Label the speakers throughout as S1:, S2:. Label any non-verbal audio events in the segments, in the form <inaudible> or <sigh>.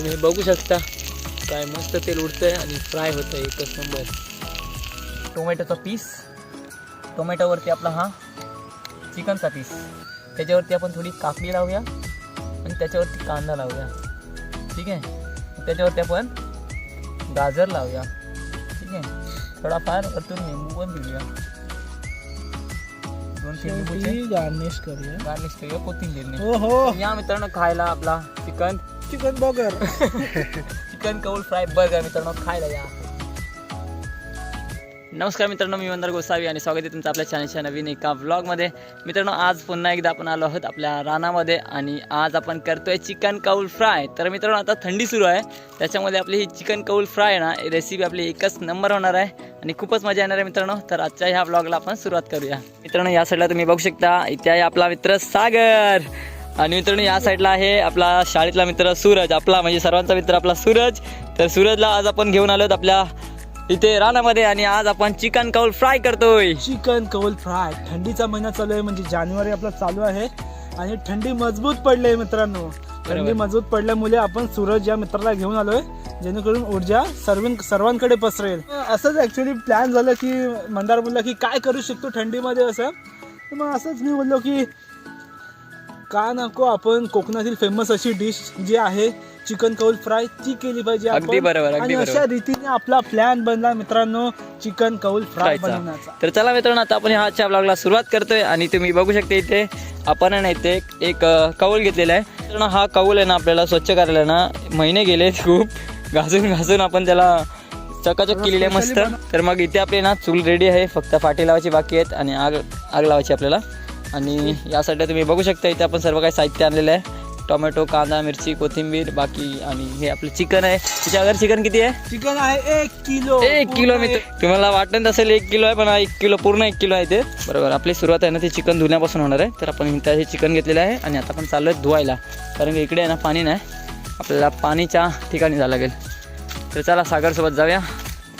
S1: तुम्ही बघू शकता काय मस्त तेल उडतंय आणि फ्राय होतं एकच नंबर टोमॅटोचा पीस. टोमॅटोवरती आपला हा चिकनचा पीस. त्याच्यावरती आपण थोडी काकडी लावूया आणि त्याच्यावरती कांदा लावूया. ठीक आहे? त्याच्यावरती आपण गाजर लावूया. ठीक आहे? थोडाफार वरतून निंबू पण देऊया दोन तीन लिंबूचे
S2: गार्निश करूया.
S1: गार्निश करूया कोथिंबीरने
S2: हो हो
S1: या मित्रांनो खायला आपला chicken
S2: chicken burger <laughs>
S1: chicken coal fry burger मित्रांनो खायला या. नमस्कार मित्रांनो मी वंदर गोसावी आणि स्वागत आहे तुमचं आपल्या चॅनलच्या नवीन एका व्लॉगमध्ये मित्रांनो आज पुन्हा एकदा आपण आलो आहोत आपल्या रानामध्ये आणि आज आपण करतोय चिकन कौल फ्राय. तर मित्रांनो आता थंडी सुरू आहे. त्याच्यामध्ये आपली ही चिकन कौल फ्राय आहे ना रेसिपी आपली एकच नंबर होणार आहे आणि खूपच मजा येणार आहे मित्रांनो. तर आजच्या ह्या व्लॉगला आपण सुरुवात करूया. मित्रांनो या साईडला तुम्ही बघू शकता इथे आहे आपला मित्र सागर. आणि मित्रांनो या साईडला आहे आपला शाळेतला मित्र सूरज आपला म्हणजे सर्वांचा मित्र आपला सूरज. तर सूरजला आज आपण घेऊन आलोत आपल्या इथे रानामध्ये आणि आज आपण चिकन कौल फ्राय करतोय.
S2: Chicken coal fry. थंडीचा महिना चालू आहे म्हणजे जानेवारी आपला चालू आहे. आणि थंडी मजबूत पडली आहे मित्रांनो थंडी मजबूत पडल्यामुळे आपण सूरज या मित्राला घेऊन आलोय जेणेकरून ऊर्जा सर्व सर्वांकडे पसरेल. असंच ऍक्च्युली प्लॅन झालं की मंदार बोलला की काय करू शकतो थंडीमध्ये असं? तर मग असंच मी बोललो की का नको आपण कोकणातील फेमस अशी डिश जी आहे चिकन कौल फ्राय ती केली पाहिजे
S1: अगदी
S2: आपण.
S1: बरोबर, अगदी
S2: आणि
S1: बरोबर.
S2: अशा रीतीने आपला प्लान बनला मित्रांनो चिकन कौल फ्राय. बनवण्याचा
S1: तर चला मित्रांनो आता आपण ह्याच्या ब्लॉगला सुरुवात करतोय आणि तुम्ही बघू शकता इथे आपण आहे ना इथे एक- एक अ, कौल घेतलेला आहे मित्रांनो हा कौल आहे ना आपल्याला स्वच्छ करायला ना महिने गेले खूप घासून घासून आपण त्याला चकाचक केलेली आहे मस्त तर मग इथे आपली ना चूल रेडी आहे फक्त फाटी लावायची बाकी आहेत आणि आग आग लावायची आपल्याला आणि यासाठी तुम्ही बघू शकता इथे आपण सर्व काही साहित्य आणलेलं आहे. टोमॅटो कांदा मिरची कोथिंबीर बाकी आणि हे आपलं चिकन आहे. तिच्या अगर चिकन किती आहे?
S2: चिकन आहे एक किलो.
S1: एक किलो मित्र. तुम्हाला वाटत असेल एक किलो आहे पण एक किलो पूर्ण एक किलो आहे ते. बरोबर आपली सुरुवात आहे ना ते चिकन धुण्यापासून होणार आहे. तर आपण इथं हे चिकन घेतलेलं आहे आणि आता आपण चाललो आहे धुवायला. कारण की इकडे आहे ना पाणी नाही. आपल्याला पाणीच्या ठिकाणी जावं लागेल. तर चला सागरसोबत जाऊया.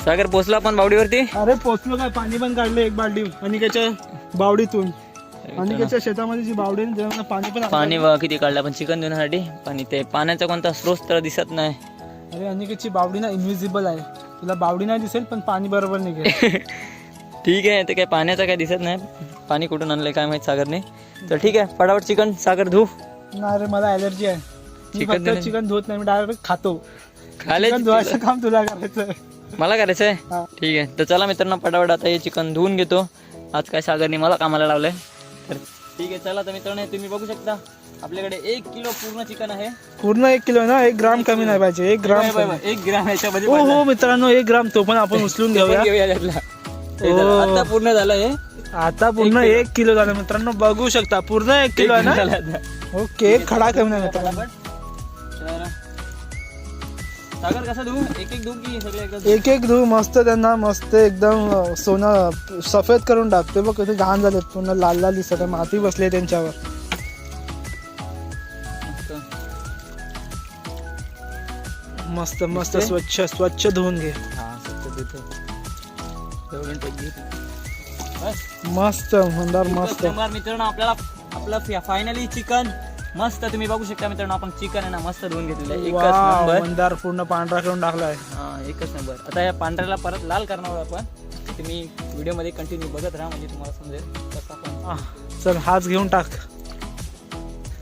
S1: सागर पोचला आपण बावडीवरती?
S2: अरे पोचलो काय? पाणी पण काढलं एक बालडी अनिकेच्या बावडीतून. शेतामध्ये जी बावडी आहे पाणी पण
S1: पाणी किती काढलं आपण चिकन धुण्यासाठी पाणी ते पाण्याचा कोणता स्रोत तर दिसत नाही.
S2: अरे अनिकेतची बावडी ना इनविजिबल आहे. तुला बावडी नाही दिसेल पण पाणी बरोबर निघेल. <laughs>
S1: ठीक आहे ते काय पाण्याचं काय दिसत नाही. पाणी कुठून आणलंय काय माहीत सागरने. तर ठीक आहे फटाफट चिकन सागर धू.
S2: नाही रे मला ॲलर्जी आहे. मी
S1: चिकन
S2: फक्त
S1: धुणे-
S2: चिकन धुत नाही मी डायरेक्ट खातो.
S1: खाले
S2: चिकन धुवायचं काम तुला करायचं
S1: मला करायचं आहे
S2: हा.
S1: ठीक आहे. तर चला मित्रांनो पटापट आता हे चिकन धुवून घेतो. आज काय सागरने मला कामाला लावलंय. तर ठीक आहे चला तर मित्रांनो तुम्ही बघू शकता आपल्याकडे एक किलो पूर्ण चिकन आहे
S2: पूर्ण एक किलो ना एक ग्राम कमी नाही पाहिजे एक ग्राम
S1: बाय, बाय,
S2: कमी.
S1: बाय. एक ग्राम याच्यामध्ये
S2: हो
S1: पडला.
S2: हो मित्रांनो एक ग्राम तो पण आपण उचलून
S1: ते पण
S2: घेऊया
S1: त्यातला. हे
S2: ओ.
S1: आता पूर्ण झालं हे
S2: आता पूर्ण
S1: एक किलो.
S2: झालं मित्रांनो बघू शकता पूर्ण एक किलो आहे ना
S1: झालं आता.
S2: ओके खडा कमी नाही मित्रांनो.
S1: तर, सागर कसं धुवू एक एक धुवू की सगळे एकदा
S2: एक एक धू मस्त त्यांना मस्त एकदम सोनं सफेद करून टाकते बघ किती घाण झाले पूर्ण लाल लाल दिसत आहे माती बसली आहे त्यांच्यावर
S1: मस्त.
S2: मस्त मस्त
S1: दिसते?
S2: स्वच्छ स्वच्छ धुवून घे
S1: हा स्वच्छ धुतो. एवढं टेक घे. बस
S2: मस्त मंदार मस्त
S1: मित्रांनो आपल्याला आपलं फायनली चिकन मस्त तुम्ही बघू शकता मित्रांनो आपण चिकन आहे ना मस्त धुवून घेतलेलं आहे. एकच
S2: वाव,
S1: नंबर
S2: मंदार पूर्ण पांढरा करून टाकलाय.
S1: हा एकच नंबर आता या पांढऱ्याला परत लाल करणार आहोत आपण. तुम्ही व्हिडिओमध्ये कंटिन्यू बघत राहा म्हणजे तुम्हाला समजेल. कसं आपण
S2: आह, चल हाच घेऊन टाक.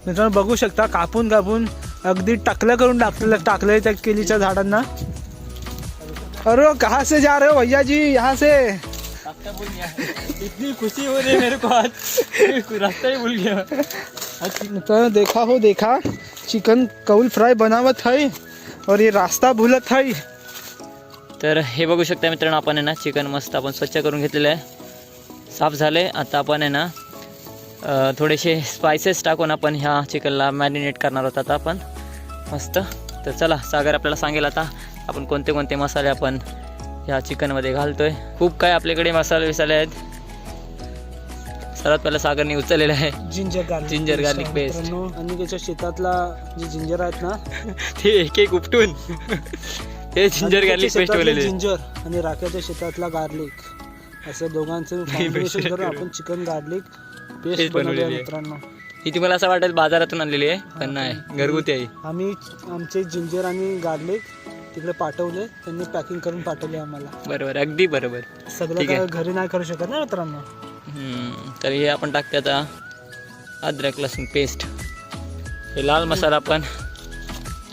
S2: मित्रांनो बघू शकता कापून कापून अगदी टाकलं करून टाकलं टाकलंय त्या केलीच्या झाडांना. अरे कहा से जा रहे हो भैया जी यहाँ से
S1: रास्ता भूल गया. इतनी खुशी हो रही है मेरे को आज. <laughs> रास्ता ही भूल गया.
S2: मित्रांनो देखा हो देखा। चिकन कौल फ्राय बनावत है और ये रास्ता भूलत है
S1: तर हे बघू शकता मित्रांनो आपण आहे ना चिकन मस्त आपण स्वच्छ करून घेतलेलं आहे. साफ झाले आता आपण आहे ना थोडेसे स्पायसेस टाकून आपण ह्या चिकनला मॅरिनेट करणार आहोत आता आपण. मस्त. तर चला सागर आपल्याला सांगेल आता आपण कोणते कोणते मसाले आपण ह्या चिकनमध्ये घालतोय. खूप काय आपल्याकडे मसाले विसाले आहेत. सर्वात पहिला सागरने उचललेलं आहे.
S2: Ginger garlic
S1: garlic paste.
S2: मित्रांनो, आणि त्याच्या शेतातला जे जिंजर आहेत ना <laughs>
S1: ते एक एक उपटून. <laughs> ते जिंजर गार्लिक पेस्ट ठेवलेले.
S2: जिंजर आणि राख्याच्या शेतातला गार्लिक असं दोघांचं <laughs> कॉम्बिनेशन करून. आपण चिकन गार्लिक पेस्ट बनवली
S1: बनवलेली.
S2: मित्रांनो.
S1: ही तुम्हाला असं वाटेल बाजारातून आणलेली आहे? पण नाही. घरगुती आहे.
S2: आम्ही आमचे जिंजर आणि गार्लिक तिकडे पाठवले. त्यांनी पॅकिंग करून पाठवले आम्हाला.
S1: बरोबर. अगदी बरोबर.
S2: सगळं घरी नाही करू शकत ना मित्रांनो?
S1: तर हे आपण टाकते आता अद्रक लसूण पेस्ट हे लाल मसाला आपण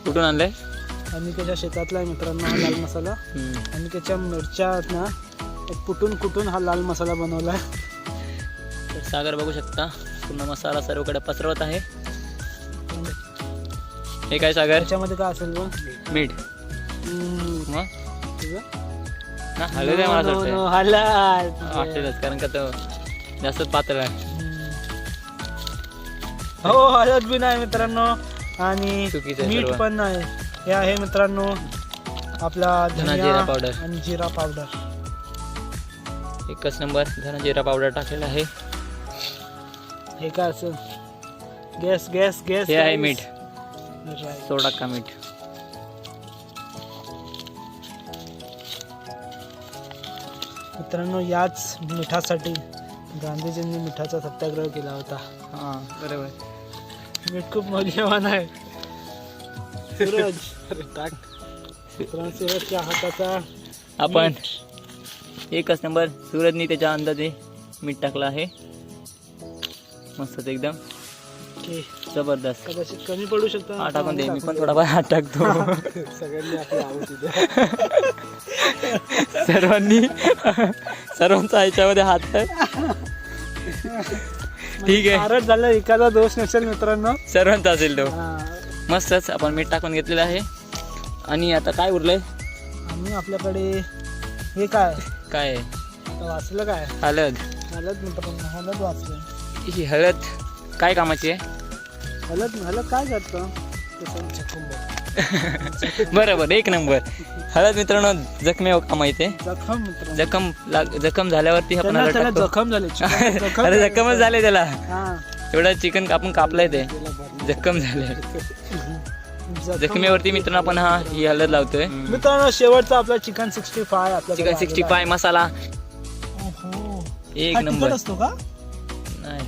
S1: कुठून आणलाय?
S2: आणि त्याच्या शेतातला आहे मित्रांनो हा लाल मसाला. आणि त्याच्या मिरच्या ना एक कुटून कुटून हा लाल मसाला बनवला
S1: तर सागर बघू शकता पूर्ण मसाला सर्वकडे पसरवत आहे. हे काय सागर?
S2: त्याच्यामध्ये काय असेल
S1: मीठ. मग? हळद आहे मला. वाटेलच कारण का तो जास्तच पातळ आहे
S2: हो हळद बी नाही मित्रांनो आणि
S1: चुकीचं आहे
S2: मीठ
S1: सर्व.
S2: पण नाही हे आहे मित्रांनो आपला
S1: धना
S2: धनिया
S1: पावडर.
S2: आणि जिरा पावडर
S1: एकच नंबर धना जिरा पावडर टाकलेला आहे
S2: हे काय असेल गॅस गॅस गॅस
S1: हे आहे. मीठ. सोडा का मीठ
S2: मित्रांनो याच मिठासाठी गांधीजींनी मिठाचा सत्याग्रह केला होता.
S1: हां बरोबर.
S2: मीठ खूप मौल्यवान आहे. सूरज टाक. सूरजच्या हाताचा
S1: आपण एकच नंबर सूरजनी त्याच्या अंदाजे मीठ टाकलं आहे. मस्त एकदम. जबरदस्त.
S2: कदाचित कमी पडू शकतं.
S1: हा टाकून दे मी पण थोडाफार हात टाकतो. <laughs>
S2: सगळ्यांनी आपली आवड द्या
S1: सर्वांनी सर्वांचा ह्याच्यामध्ये हात आहे. ठीक आहे.
S2: झालं एखादा दोष नसेल मित्रांनो.
S1: सर्वांचा असेल तो. मस्तच आपण मीठ टाकून घेतलेलं आहे. आणि आता काय उरलंय?
S2: आणि आपल्याकडे हे काय?
S1: काय?
S2: आता वाचलं काय?
S1: हळद.
S2: हळद मित्रांनो हळद वाचलं.
S1: ही हळद काय कामाची आहे?
S2: हळद हळद काय करतं. <laughs>
S1: बरोबर एक नंबर. हळद मित्रांनो जखमी कामा येते
S2: जखम मित्रांनो.
S1: जखम जखम झाल्यावरती आपण.
S2: जखम <laughs> झाले.
S1: जखमच झाले त्याला.
S2: हा.
S1: एवढं चिकन कापून कापलंय ते. जखम झाले.
S2: जखम-
S1: जखमेवरती मित्रांनो आपण हा ही हळद लावतोय.
S2: मित्रांनो शेवटचा आपला chicken sixty five
S1: chicken sixty five masala. एक
S2: हा
S1: नंबर.
S2: असतो का?
S1: नाही.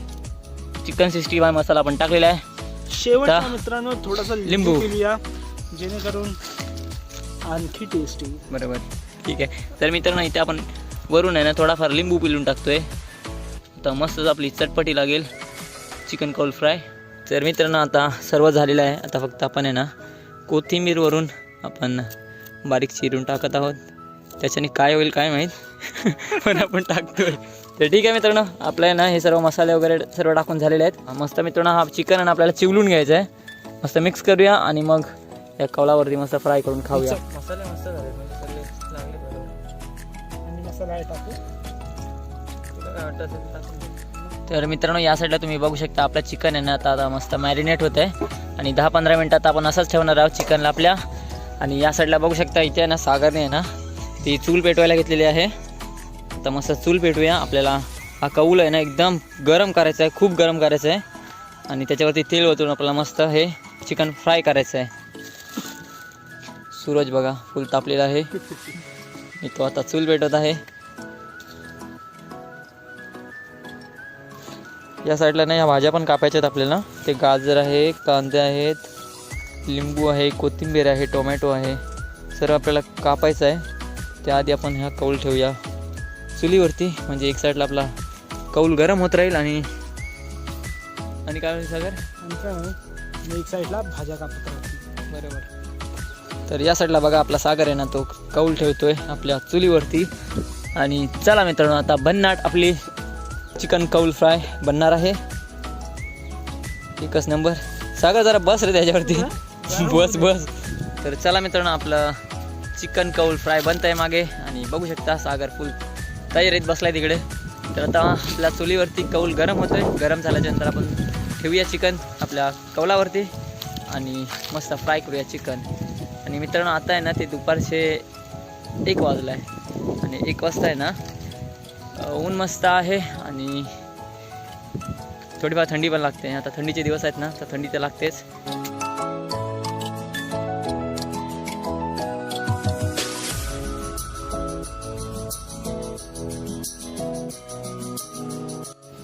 S1: चिकन सिक्स्टी फाय मसाला आपण टाकलेला आहे.
S2: शेवटचा
S1: आता
S2: मित्रांनो थोडासा
S1: लिंबू.
S2: लिंबू. पिऊया जेणेकरून आणखी टेस्टी
S1: बरोबर. ठीक आहे. तर मित्रांनो इथे आपण वरून आहे ना थोडाफार लिंबू पिलून टाकतोय. आता मस्तच आपली चटपटी लागेल चिकन कौल फ्राय. तर मित्रांनो आता सर्व झालेलं आहे. आता फक्त आपण आहे ना कोथिंबीरवरून आपण बारीक चिरून टाकत आहोत. त्याच्याने काय होईल काय माहीत? <laughs> पण आपण टाकतोय. तर ठीक आहे मित्रांनो आपलं आहे ना हे सर्व मसाले वगैरे सर्व टाकून झालेले आहेत. मस्त मित्रांनो हा चिकन आहे ना आपल्याला चिवलून घ्यायचं आहे. मस्त मिक्स करूया आणि मग या कौलावरती मस्त फ्राय करून खाऊया. मसाले मस्त झाले.
S2: आणि मसाला आहे टाकू.
S1: तर मित्रांनो या साईडला तुम्ही बघू शकता आपलं चिकन आहे ना आता आता मस्त मॅरिनेट होत आहे आणि दहा पंधरा मिनटात आपण असंच ठेवणार आहोत चिकनला आपल्या. आणि या साईडला बघू शकता इथे आहे ना सागरने आहे ना ती चूल पेटवायला घेतलेली आहे. आता मस्त चूल पेटूया. आपल्याला हा कौल आहे ना एकदम गरम करायचा आहे खूप गरम करायचं आहे. आणि त्याच्यावरती तेल ओतून आपल्याला मस्त हे चिकन फ्राय करायचं आहे. सूरज बघा फुल तापलेला आहे. मी तो आता चूल पेटवत आहे. या साईडला ना ह्या भाज्या पण कापायच्या आहेत आपल्याला. ते गाजर आहे कांदे आहेत लिंबू आहे कोथिंबीर आहे टोमॅटो आहे. सर्व आपल्याला कापायचं आहे. त्याआधी आपण ह्या कौल ठेवूया. चुलीवरती म्हणजे एक साईडला आपला कौल गरम होत राहील आणि आणि काय सागर?
S2: मी एक साईडला भाज्या कापत
S1: बरोबर. तर या साईडला बघा आपला सागर आहे ना तो कौल ठेवतोय आपल्या चुलीवरती. आणि चला मित्रांनो आता भन्नाट आपली चिकन कौल फ्राय बनणार आहे. एकच नंबर सागर जरा बस रे त्याच्यावरती. बस बस. तर चला मित्रांनो आपलं चिकन कौल फ्राय बनत आहे मागे. आणि बघू शकता सागर फुल तयारीत बसलाय तिकडे. तर आता आपल्या चुलीवरती कौल गरम होतोय. गरम झाल्याच्यानंतर आपण ठेवूया चिकन आपल्या कौलावरती आणि मस्त फ्राय करूया चिकन. आणि मित्रांनो आता आहे ना ते दुपारचे एक वाजलं आहे आणि एक वाजता आहे ना ऊन मस्त आहे आणि थोडीफार थंडी पण लागते. आता थंडीचे दिवस आहेत ना तर थंडी तर लागतेच.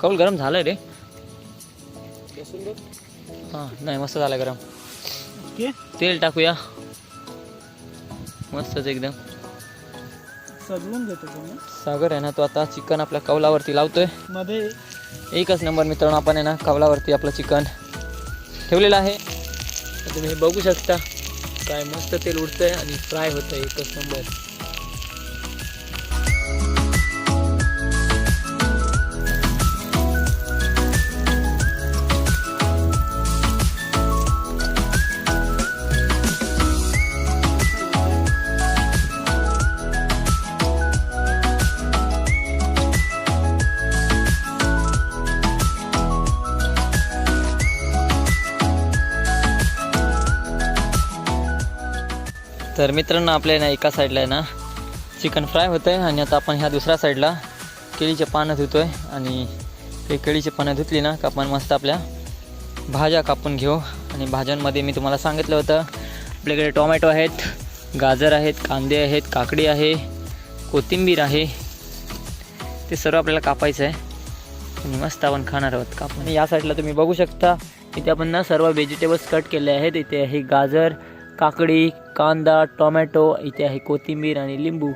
S1: कौल गरम झालं रे. नाही मस्त झाला गरम. तेल टाकूया. मस्तच एकदम.
S2: सजवून घेतो तुम्ही.
S1: सागर आहे ना तो आता चिकन आपल्या कौलावरती लावतोय.
S2: मध्ये
S1: एकच नंबर मित्रांनो आपण आहे ना कौलावरती आपलं चिकन ठेवलेलं आहे. तुम्ही हे बघू शकता. काय मस्त तेल उडतंय आणि फ्राय होतंय एकच नंबर. तर मित्रांनो आपल्या ना एका साईडला आहे ना चिकन फ्राय होतं आहे आणि आता आपण ह्या दुसऱ्या साईडला केळीचे पानं धुतो आहे आणि ते केळीचे पानं धुतली ना का आपण मस्त आपल्या भाज्या कापून घेऊ. आणि भाज्यांमध्ये मी तुम्हाला सांगितलं होतं आपल्याकडे टोमॅटो आहेत गाजर आहेत कांदे आहेत काकडी आहे कोथिंबीर आहे. ते सर्व आपल्याला कापायचं आहे आणि मस्त आपण खाणार आहोत कापून. आणि या साईडला तुम्ही बघू शकता इथे आपण ना सर्व व्हेजिटेबल्स कट केले आहेत. इथे आहे गाजर काकडी कांदा टोमॅटो इथे आहे कोथिंबीर आणि लिंबू.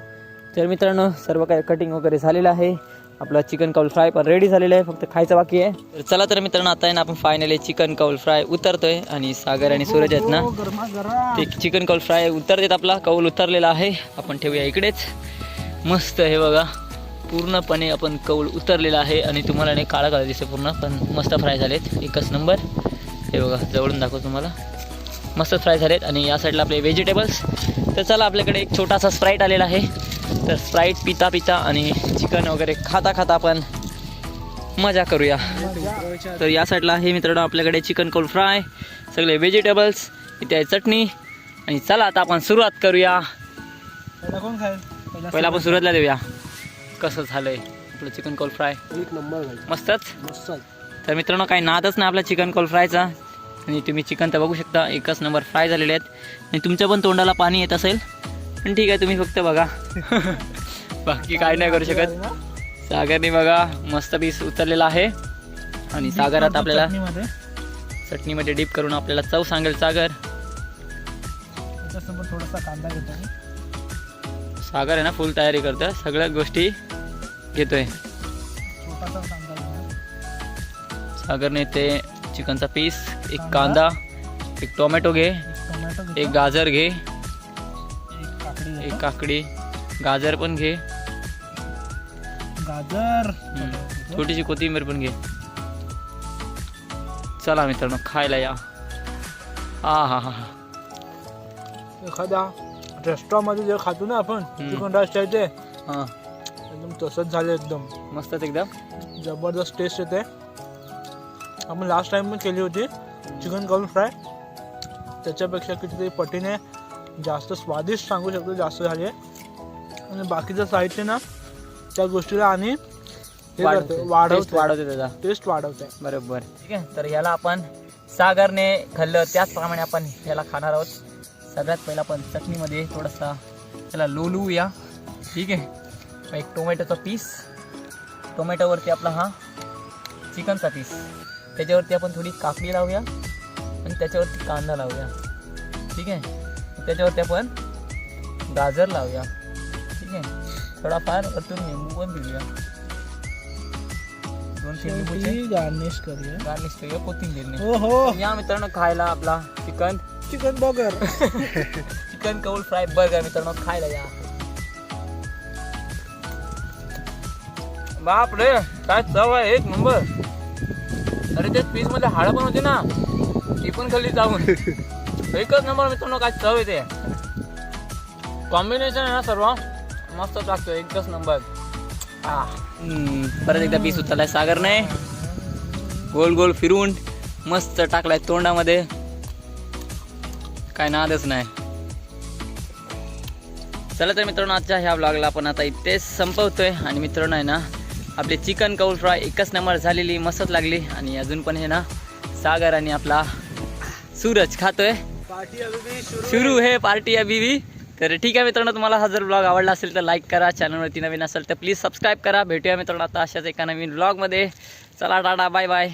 S1: तर मित्रांनो सर्व काही कटिंग वगैरे झालेलं आहे. आपला चिकन कौल फ्राय पण रेडी झालेला आहे. फक्त खायचं बाकी आहे. तर चला तर मित्रांनो आता आहे ना आपण फायनली चिकन कौल फ्राय उतरतोय आणि सागर आणि सूरज आहेत ना ते चिकन कौल फ्राय उतरतेत आपला. कौल उतरलेला आहे. आपण ठेवूया इकडेच. मस्त हे बघा. पूर्णपणे आपण कौल उतरलेला आहे आणि तुम्हाला नाही काळा काळा दिसतो पूर्ण पण मस्त फ्राय झालेत. एकच नंबर हे बघा जवळून दाखव तुम्हाला. मस्त फ्राय झालेत आणि या साईडला आपले व्हेजिटेबल्स तर चला आपल्याकडे एक छोटासा स्प्राईट आलेला आहे. तर स्प्राईट पिता पिता आणि चिकन वगैरे खाता खाता आपण मजा करूया. तर या साईडला आहे मित्रांनो आपल्याकडे चिकन कोल फ्राय सगळे व्हेजिटेबल्स इथे आहे चटणी. आणि चला आता आपण सुरुवात करूया.
S2: पहिला कोण खाईल?
S1: पहिला आपण सुरुवातला देऊया. कसं झालंय आपलं चिकन कोल फ्राय
S2: एक नंबर
S1: मस्तच.
S2: मस्त
S1: तर मित्रांनो काही नादच नाही आपला चिकन कोल फ्रायचा आणि तुम्ही चिकन तर बघू शकता एकच नंबर फ्राय झालेले आहेत. आणि तुमच्या पण तोंडाला पाणी येत असेल. पण ठीक आहे तुम्ही फक्त बघा. <laughs> बाकी काय नाही करू शकत. सागरने बघा मस्त पीस उतरलेला आहे. आणि सागरात आपल्याला
S2: चटणीमध्ये.
S1: डीप करून आपल्याला चव सांगेल सागर.
S2: त्याच्यासोबत थोडासा कांदा घेतो मी.
S1: सागर आहे ना फुल तयारी करतं सगळ्या गोष्टी घेतोय. सागरने ते चिकनचा पीस एक कांदा एक टोमॅटो घे एक गाजर घे
S2: एक काकडी
S1: गाजर पण घे.
S2: गाजर.
S1: छोटीशी कोथिंबीर पण घे. चला मित्रांनो खायला या. हा हा हा.
S2: एखाद्या रेस्टॉरंटमध्ये जे खातो ना आपण. चिकन राईस ते
S1: हा.
S2: एकदम तसंच झालं एकदम.
S1: मस्तच एकदम.
S2: जबरदस्त टेस्ट येते. आपण लास्ट टाइम पण केली होती. चिकन करून फ्राय. त्याच्यापेक्षा कितीतरी पटीने जास्त स्वादिष्ट सांगू शकतो जास्त झाली आहे. आणि बाकीचं साहित्य ना त्या गोष्टीला आणि
S1: वाढवते.
S2: वाढवते
S1: त्याचा.
S2: टेस्ट वाढवते
S1: बरोबर. ठीक आहे तर याला आपण सागरने खाल्लं त्याचप्रमाणे आपण याला खाणार आहोत. सगळ्यात पहिला आपण चटणीमध्ये थोडासा त्याला लोलवूया. ठीक आहे. एक टोमॅटोचा पीस. टोमॅटोवरती आपला हा चिकनचा पीस. त्याच्यावरती आपण थोडी काकडी लावूया आणि त्याच्यावरती कांदा लावूया. ठीक आहे? त्याच्यावरती आपण गाजर लावूया. ठीक आहे? थोडाफार वरतून लिंबू पण पिऊया. दोन तीन लिंबूचे
S2: गार्निश करूया.
S1: गार्निश करूया कोथिंबीरने.
S2: हो हो.
S1: या मित्रांनो खायला आपला chicken.
S2: Chicken burger <laughs>
S1: chicken coal fry burger मित्रांनो खायला या. बाप रे काय चव आहे? एक नंबर अरे त्या पीसमध्ये हाड पण होती ना. ती पण खाल्ली जाऊन. एकच नंबर मित्रांनो काय चव येते कॉम्बिनेशन आहे ना सर्व. मस्त लागतो एकच नंबर परत एकदा पीस उचललाय नाही गोल गोल फिरून मस्त टाकलाय तोंडामध्ये. काय नादच नाही. चला तर मित्रांनो आजच्या ह्या ब्लॉगला आपण आता इथेच संपवतोय. आणि मित्रांनो आहे ना आपले चिकन कौल फ्राय एकच नंबर झालेली मस्तच लागली. आणि अजून पण हे ना सागर आणि आपला सूरज खातोय. सुरू हे पार्टी अभी भी. तर ठीक आहे मित्रांनो तुम्हाला हा जर ब्लॉग आवडला असेल तर लाईक करा चॅनलवरती नवीन असेल तर प्लीज सबस्क्राईब करा. भेटूया मित्रांनो आता अशाच एका नवीन ब्लॉगमध्ये चला टाटा बाय बाय